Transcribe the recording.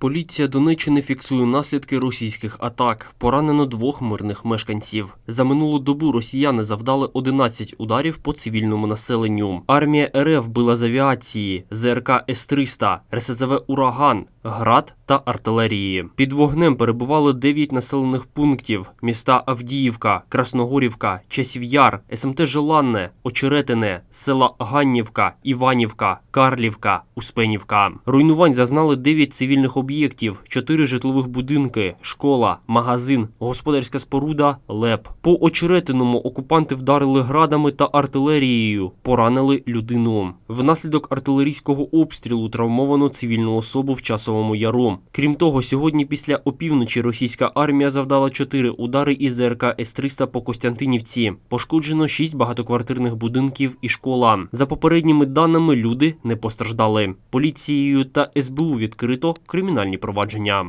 Поліція Донеччини фіксує наслідки російських атак. Поранено двох мирних мешканців. За минулу добу росіяни завдали 11 ударів по цивільному населенню. Армія РФ била з авіації, ЗРК С-300, РСЗВ «Ураган», град та артилерії. Під вогнем перебували 9 населених пунктів: міста Авдіївка, Красногорівка, Часів'яр, СМТ Желанне, Очеретине, села Ганнівка, Іванівка, Карлівка, Успенівка. Руйнувань зазнали 9 цивільних об'єктів, 4 житлових будинки, школа, магазин, господарська споруда, ЛЕП. По Очеретиному окупанти вдарили градами та артилерією, поранили людину. Внаслідок артилерійського обстрілу травмовано цивільну особу в часовому яру. Крім того, сьогодні після опівночі російська армія завдала чотири удари із ЗРК С-300 по Костянтинівці. Пошкоджено шість багатоквартирних будинків і школа. За попередніми даними, люди не постраждали. Поліцією та СБУ відкрито кримінальні провадження.